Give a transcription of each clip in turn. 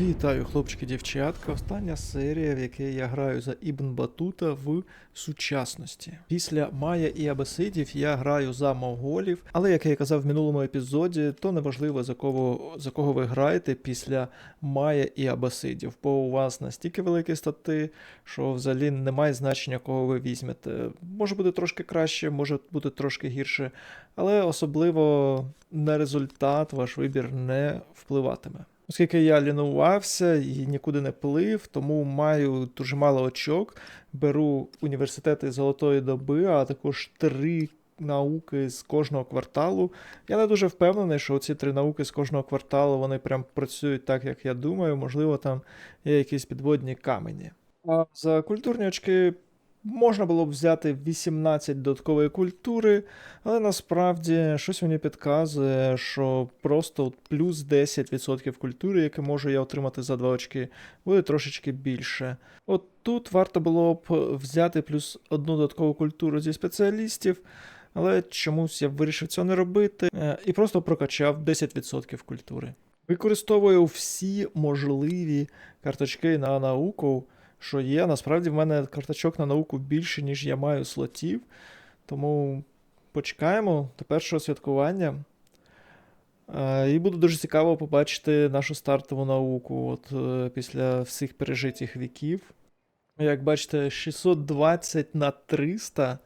Вітаю, хлопчики, дівчатка. Остання серія, в якій я граю за Ібн Батута в сучасності. Після Майя і Абасидів я граю за монголів, але як я казав в минулому епізоді, то неважливо за кого за кого ви граєте після Майя і Абасидів, бо у вас настільки великі стати, що взагалі немає значення, кого ви візьмете. Може бути трошки краще, може бути трошки гірше, але особливо на результат ваш вибір не впливатиме. Оскільки я лінувався і нікуди не плив, тому маю дуже мало очок. Беру університети золотої доби, а також три науки з кожного кварталу. Я не дуже впевнений, що ці три науки з кожного кварталу вони прям працюють так, як я думаю. Можливо, там є якісь підводні камені. А за культурні очки можна було б взяти 18 додаткової культури, але насправді щось мені підказує, що просто плюс 10% культури, яке можу я отримати за 2 очки, буде трошечки більше. От тут варто було б взяти плюс одну додаткову культуру зі спеціалістів, але чомусь я вирішив цього не робити е, і просто прокачав 10% культури. Використовую всі можливі карточки на науку, що є. Насправді в мене карточок на науку більше, ніж я маю слотів. Тому почекаємо до першого святкування. Е, І буде дуже цікаво побачити нашу стартову науку от, е, після всіх пережитих віків. Як бачите, 620 на 300.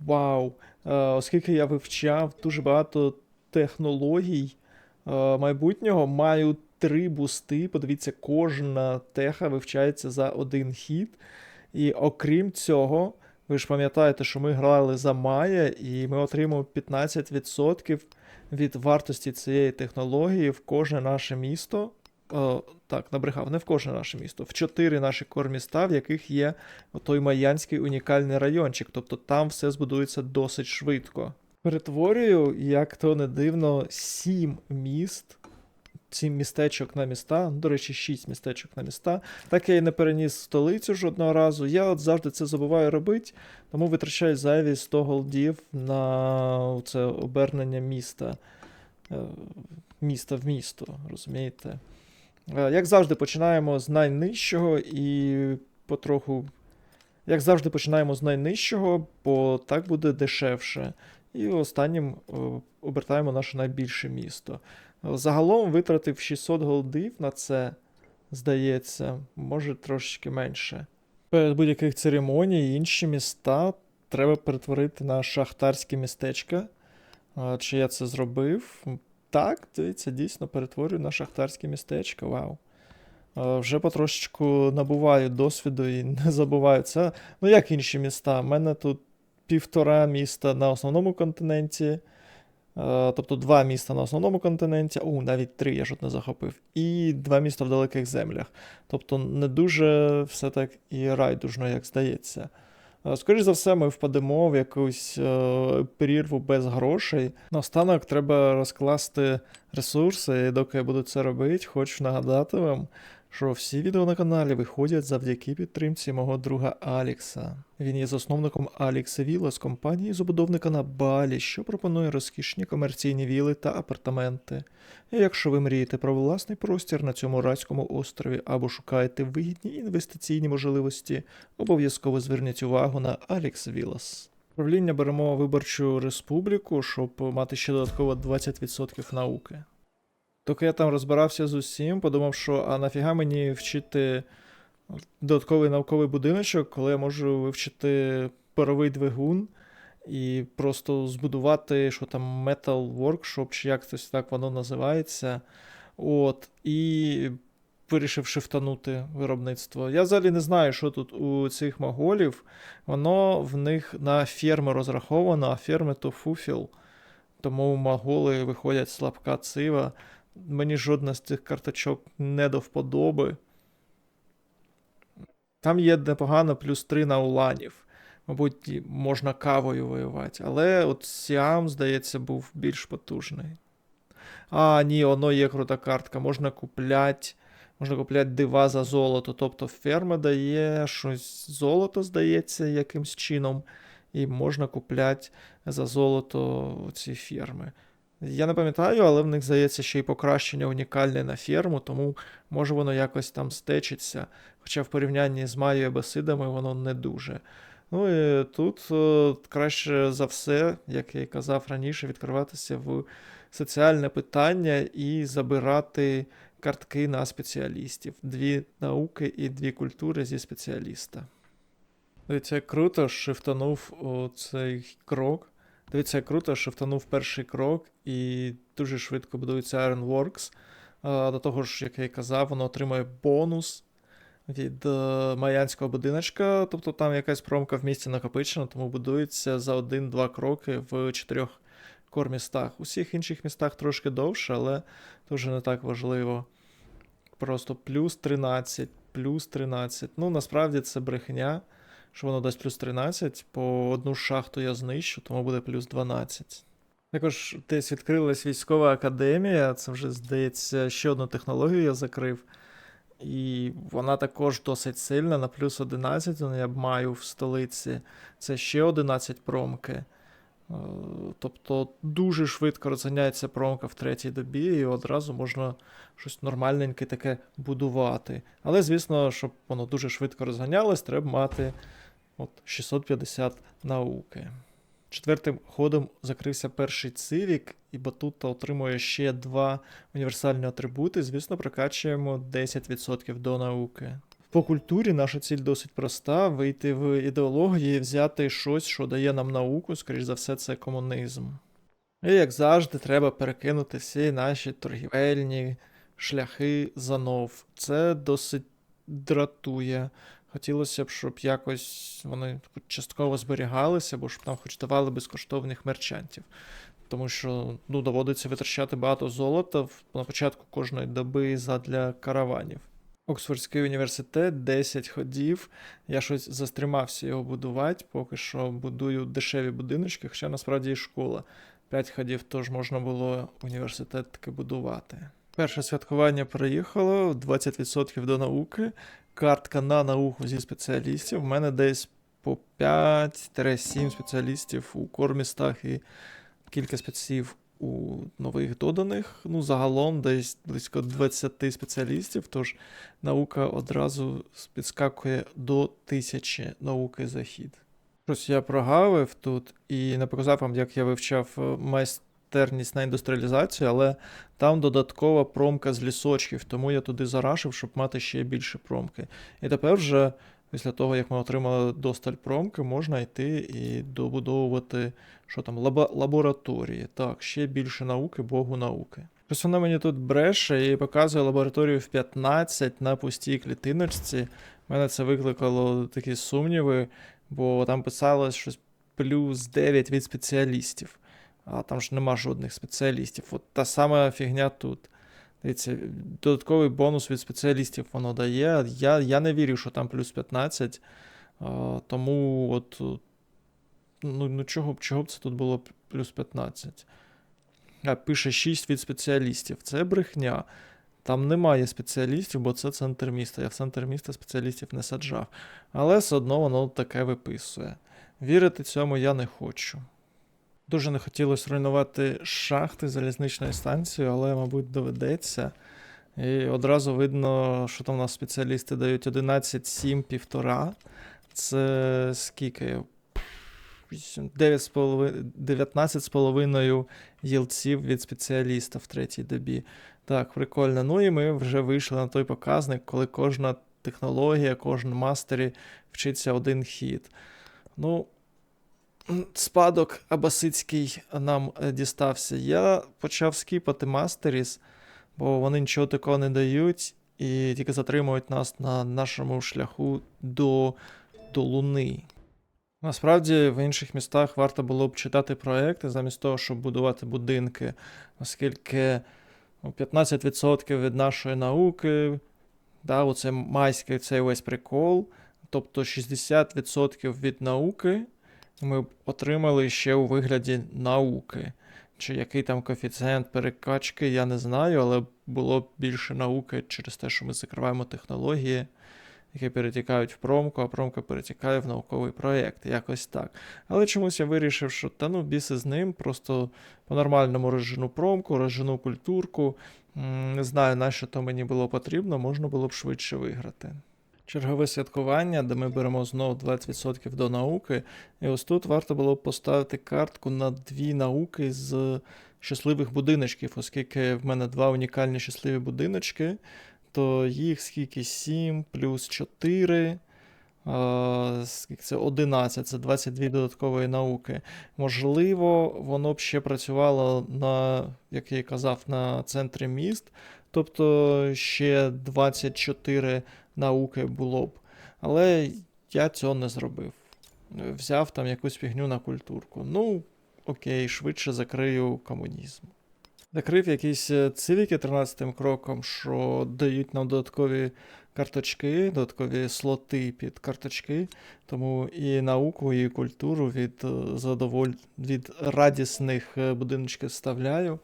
Вау! Е, Оскільки я вивчав дуже багато технологій майбутнього, маю три бусти. Подивіться, кожна теха вивчається за один хід. І окрім цього, ви ж пам'ятаєте, що ми грали за Майя, і ми отримуємо 15% від вартості цієї технології в кожне наше місто. О, так, набрехав, не в кожне наше місто, в чотири наші корміста, в яких є той майянський унікальний райончик. Тобто там все збудується досить швидко. Перетворюю, як то не дивно, сім міст, сім містечок на міста. До речі, шість містечок на міста. Так я і не переніс столицю жодного разу. Я от завжди це забуваю робити, тому витрачаю зайві 100 голдів на це обернення міста. Е, Міста в місто, розумієте? Е, Як завжди, починаємо з найнижчого і потроху. Як завжди, починаємо з найнижчого, бо так буде дешевше. І останнім е, обертаємо наше найбільше місто. Загалом витратив 600 голдів на це, здається, може трошечки менше. Перед будь-яких церемоній інші міста треба перетворити на шахтарські містечка. Е, Чи я це зробив? Так, дивіться, дійсно перетворюю на шахтарське містечко. Вау. Вже потрошечку набуваю досвіду і не забуваю це. Ну, як інші міста? У мене тут півтора міста на основному континенті. е, Тобто два міста на основному континенті, у, навіть три я ж не захопив, і два міста в далеких землях. Тобто не дуже все так і райдужно, як здається. Е, Скоріше за все, ми впадемо в якусь е, перірву без грошей. Наостанок треба розкласти ресурси, і доки я буду це робити, хочу нагадати вам, що всі відео на каналі виходять завдяки підтримці мого друга Алікса. Він є засновником Алікс Вілла з компанії забудовника на Балі, що пропонує розкішні комерційні віли та апартаменти. І якщо ви мрієте про власний простір на цьому райському острові або шукаєте вигідні інвестиційні можливості, обов'язково зверніть увагу на Алікс Віллас. Правління беремо виборчу республіку, щоб мати ще додатково 20% науки. Доки я там розбирався з усім, подумав, що а нафіга мені вчити додатковий науковий будиночок, коли я можу вивчити паровий двигун і просто збудувати, що там Metal Workshop, чи як це так воно називається. От, і вирішив шифтанути виробництво. Я взагалі не знаю, що тут у цих моголів. Воно в них на ферми розраховано, а ферми то фуфіл. Тому моголи виходять слабка цива. Мені жодна з цих карточок не до вподоби. Там є непогано плюс 3 на уланів. Мабуть, можна кавою воювати. Але от Сіам, здається, був більш потужний. А, ні, воно є крута картка. Можна купляти. Можна купляти дива за золото. Тобто ферма дає щось золото, здається, якимсь чином. І можна купляти за золото ці ферми. Я не пам'ятаю, але в них здається ще й покращення унікальне на ферму, тому може воно якось там стечиться. Хоча в порівнянні з Маю і Басидами воно не дуже. Ну і тут е, краще за все, як я і казав раніше, відкриватися в соціальне питання і забирати картки на спеціалістів. Дві науки і дві культури зі спеціаліста. Як круто шифтанув о, цей крок. Дивіться, круто шифтанув перший крок і дуже швидко будується Ironworks. До того ж, як я і казав, воно отримує бонус від е, майянського будиночка, тобто там якась промка в місті накопичена, тому будується за один-два кроки в чотирьох кормістах. У всіх інших містах трошки довше, але це не так важливо. Просто плюс 13, плюс 13. Ну, насправді це брехня, що воно дасть плюс 13, по одну шахту я знищу, тому буде плюс 12. Також десь відкрилась військова академія, це вже, здається, ще одну технологію я закрив. І вона також досить сильна, на плюс 11 ну, я маю в столиці. Це ще 11 промки. Е, Тобто дуже швидко розганяється промка в третій добі, і одразу можна щось нормальненьке таке будувати. Але, звісно, щоб воно дуже швидко розганялось, треба мати от 650 науки. Четвертим ходом закрився перший цивік, і Батута отримує ще два універсальні атрибути. Звісно, прокачуємо 10% до науки. По культурі наша ціль досить проста: вийти в ідеологію і взяти щось, що дає нам науку, скоріш за все, це комунізм. І як завжди, треба перекинути всі наші торгівельні шляхи занов. Це досить дратує. Хотілося б, щоб якось вони частково зберігалися, або щоб нам хоч давали безкоштовних мерчантів. Тому що ну, доводиться витрачати багато золота на початку кожної доби задля караванів. Оксфордський університет 10 ходів. Я щось застримався його будувати, поки що будую дешеві будиночки, хоча насправді і школа. 5 ходів теж можна було університет таки будувати. Перше святкування приїхало, 20% до науки. Картка на науку зі спеціалістів. У мене десь по 5-7 спеціалістів у кормістах і кілька спеців у нових доданих. Ну, загалом десь близько 20 спеціалістів, тож наука одразу підскакує до 1000 науки за хід. Щось я прогавив тут і не показав вам, як я вивчав е, майстерність на індустріалізацію, але там додаткова промка з лісочків, тому я туди зарашив, щоб мати ще більше промки. І тепер вже, після того, як ми отримали досталь промки, можна йти і добудовувати що там, лабораторії. Так, ще більше науки, богу науки. Щось вона мені тут бреше і показує лабораторію в 15 на пустій клітиночці. У мене це викликало такі сумніви, бо там писалось щось плюс 9 від спеціалістів. А там ж нема жодних спеціалістів. От та сама фігня тут. Дивіться, додатковий бонус від спеціалістів воно дає. Я, я не вірю, що там плюс 15. А, тому от. Ну, ну чого, б- чого б це тут було плюс 15? А, пише 6 від спеціалістів. Це брехня. Там немає спеціалістів, бо це центр міста. Я в центр міста спеціалістів не саджав. Але все одно воно таке виписує. Вірити цьому я не хочу. Дуже не хотілося руйнувати шахти залізничної станції, але, мабуть, доведеться. І одразу видно, що там у нас спеціалісти дають 11,7, півтора. Це скільки? 19,5 їлців від спеціаліста в третій добі. Так, прикольно. Ну і ми вже вийшли на той показник, коли кожна технологія, кожен мастері вчиться один хід. Ну, спадок абасицький нам е, дістався. Я почав скіпати мастеріс, бо вони нічого такого не дають і тільки затримують нас на нашому шляху до, до Луни. Насправді в інших містах варто було б читати проекти замість того, щоб будувати будинки, оскільки ну, 15% від нашої науки, да, оце майський цей весь прикол, тобто 60% від науки ми б отримали ще у вигляді науки. Чи який там коефіцієнт перекачки, я не знаю, але було б більше науки через те, що ми закриваємо технології. які перетікають в промку, а промка перетікає в науковий проєкт. Якось так. Але чомусь я вирішив, що та ну біси з ним, просто по-нормальному розжену промку, розжену культурку. Не знаю, на що то мені було потрібно, можна було б швидше виграти. Чергове святкування, де ми беремо знову 20% до науки. І ось тут варто було б поставити картку на дві науки з щасливих будиночків, оскільки в мене два унікальні щасливі будиночки, то їх скільки 7 плюс 4. Скільки це 11, це 22 додаткової науки. Можливо, воно б ще працювало на, як я казав, на центрі міст, тобто ще 24 науки було б. Але я цього не зробив. Взяв там якусь фігню на культурку. Ну, окей, швидше закрию комунізм. Закрив якісь е, цивіки 13 кроком, що дають нам додаткові карточки, додаткові слоти під карточки. Тому і науку, і культуру від е, задоволь... від радісних е, будиночків вставляю.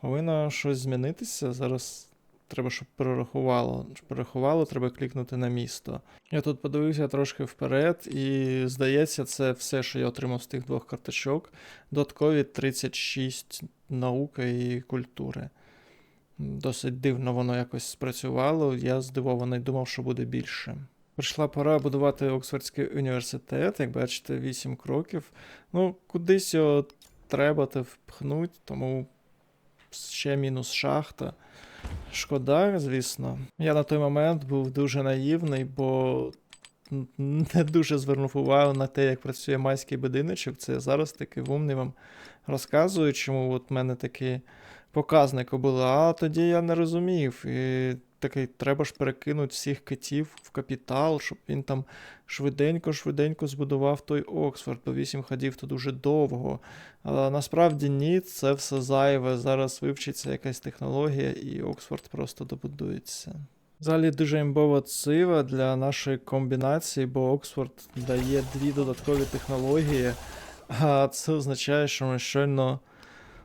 Повинно щось змінитися. Зараз треба, щоб перерахувало. Щоб перерахувало, треба клікнути на місто. Я тут подивився трошки вперед, і здається, це все, що я отримав з тих двох карточок. Додаткові 36 науки і культури. Досить дивно воно якось спрацювало. Я здивований, думав, що буде більше. Прийшла пора будувати Оксфордський університет, як бачите, 8 кроків. Ну, кудись його треба те впхнуть, тому ще мінус шахта. Шкода, звісно. Я на той момент був дуже наївний, бо не дуже звернув увагу на те, як працює майський будиночок. Це я зараз таки вумний вам розказую, чому от мене такі показники були. А тоді я не розумів. І такий, треба ж перекинути всіх китів в капітал, щоб він там швиденько-швиденько збудував той Оксфорд, бо 8 ходів то дуже довго. Але насправді ні, це все зайве. Зараз вивчиться якась технологія, і Оксфорд просто добудується. Взагалі дуже імбова цива для нашої комбінації, бо Оксфорд дає дві додаткові технології. А це означає, що ми щойно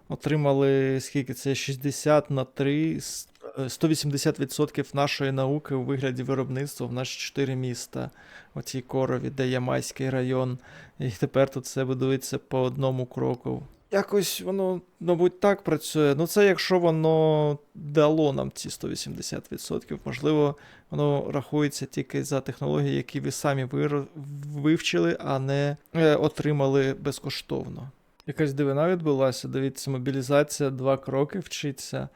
отримали скільки це 60 на 3, с- е, 180% нашої науки у вигляді виробництва в наші чотири міста. Оцій корові, де є майський район. І тепер тут все будується по одному кроку. Якось воно, мабуть, так працює. Ну, це якщо воно дало нам ці 180%. Можливо, воно рахується тільки за технології, які ви самі вивчили, а не е, отримали безкоштовно. Якась дивина відбулася. Дивіться, мобілізація два кроки вчиться.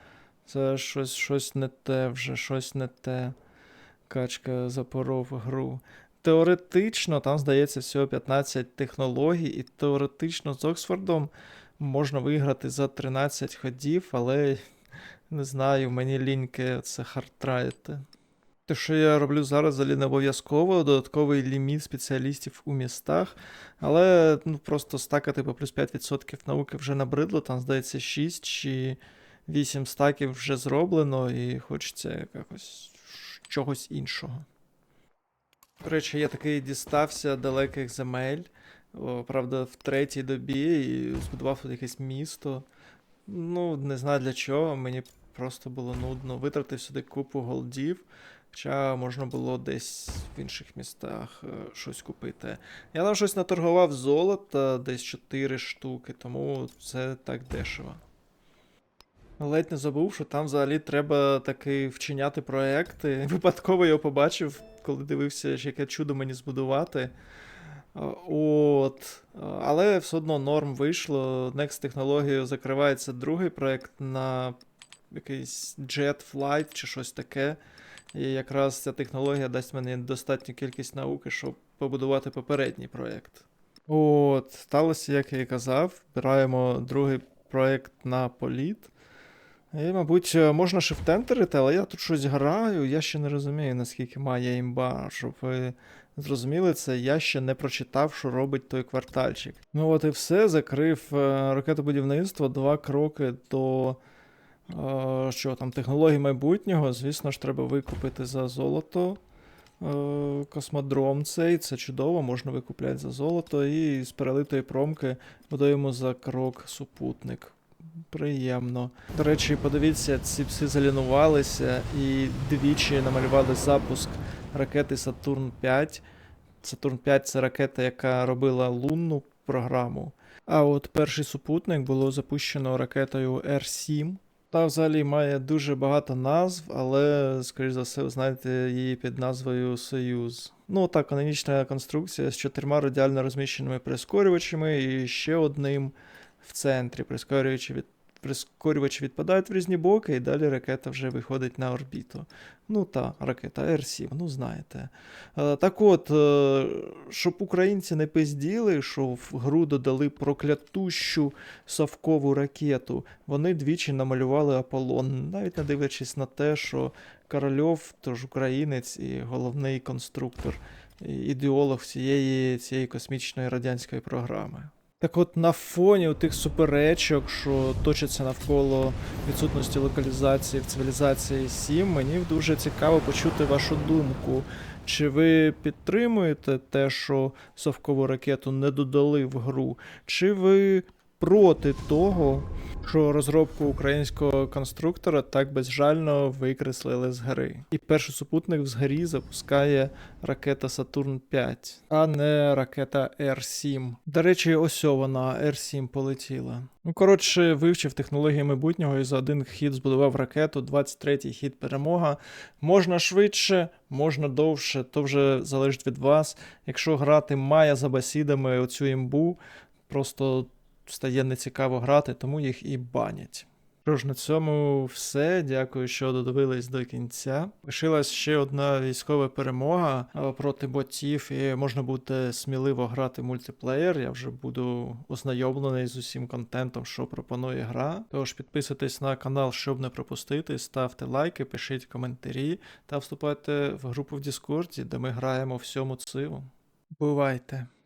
Це щось, щось не те вже, щось не те. Качка запоров гру. Теоретично, там, здається, всього 15 технологій, і теоретично з Оксфордом можна виграти за 13 ходів, але не знаю, мені ліньки це хардтраїти. Те, що я роблю зараз, взагалі не обов'язково, додатковий ліміт спеціалістів у містах, але ну, просто стакати по плюс 5% науки вже набридло, там, здається, 6 чи 8 стаків вже зроблено, і хочеться якось чогось іншого. До речі, я такий дістався далеких земель, правда, в третій добі і збудував тут якесь місто. Ну, не знаю для чого, мені просто було нудно. Витратив сюди купу голдів, хоча можна було десь в інших містах е, щось купити. Я там щось наторгував золота, десь 4 штуки, тому це так дешево. Ледь не забув, що там взагалі треба таки вчиняти проекти. Випадково його побачив, коли дивився, яке чудо мені збудувати. От. Але все одно норм вийшло. Next технологією закривається другий проект на якийсь Jet Flight чи щось таке. І якраз ця технологія дасть мені достатню кількість науки, щоб побудувати попередній проект. От, сталося, як я і казав. Збираємо другий проект на політ. І, мабуть, е, можна шифтентерити, але я тут щось граю, я ще не розумію, наскільки має імба. Щоб ви зрозуміли це, я ще не прочитав, що робить той квартальчик. Ну от і все, закрив е, ракетобудівництво, два кроки до е, що там, технологій майбутнього. Звісно ж, треба викупити за золото. Космодром цей, це чудово, можна викупляти за золото, і з перелитої промки будуємо за крок супутник. Приємно. До речі, подивіться, ці пси залінувалися і двічі намалювали запуск ракети Сатурн 5. Сатурн 5 це ракета, яка робила лунну програму. А от перший супутник було запущено ракетою Р-7. Та взагалі має дуже багато назв, але, скоріш за все, ви знаєте її під назвою Союз. Ну, та канонічна конструкція з чотирма радіально розміщеними прискорювачами і ще одним в центрі. Прискорювачі, від... прискорювачі відпадають в різні боки, і далі ракета вже виходить на орбіту. Ну та, ракета Р-7, ну знаєте. Е, Так от, е, щоб українці не пизділи, що в гру додали проклятущу совкову ракету, вони двічі намалювали Аполлон, навіть не дивлячись на те, що Корольов, тож українець і головний конструктор, і ідеолог всієї цієї космічної радянської програми. Так от на фоні тих суперечок, що точаться навколо відсутності локалізації в цивілізації 7, мені дуже цікаво почути вашу думку. Чи ви підтримуєте те, що совкову ракету не додали в гру? Чи ви проти того, що розробку українського конструктора так безжально викреслили з гри? І перший супутник з грі запускає ракета Сатурн 5, а не ракета Р-7. До речі, ось вона Р-7 полетіла. Ну, коротше, вивчив технології майбутнього і за один хід збудував ракету, 23-й хід перемога. Можна швидше, можна довше, то вже залежить від вас. Якщо грати має за басідами оцю імбу, просто стає нецікаво грати, тому їх і банять. Що ж, на цьому все. Дякую, що додивились до кінця. Лишилась ще одна військова перемога е, проти ботів, і можна буде сміливо грати мультиплеєр. Я вже буду ознайомлений з усім контентом, що пропонує гра. Тож підписуйтесь на канал, щоб не пропустити, ставте лайки, пишіть коментарі та вступайте в групу в Діскорді, де ми граємо всьому циву. Бувайте!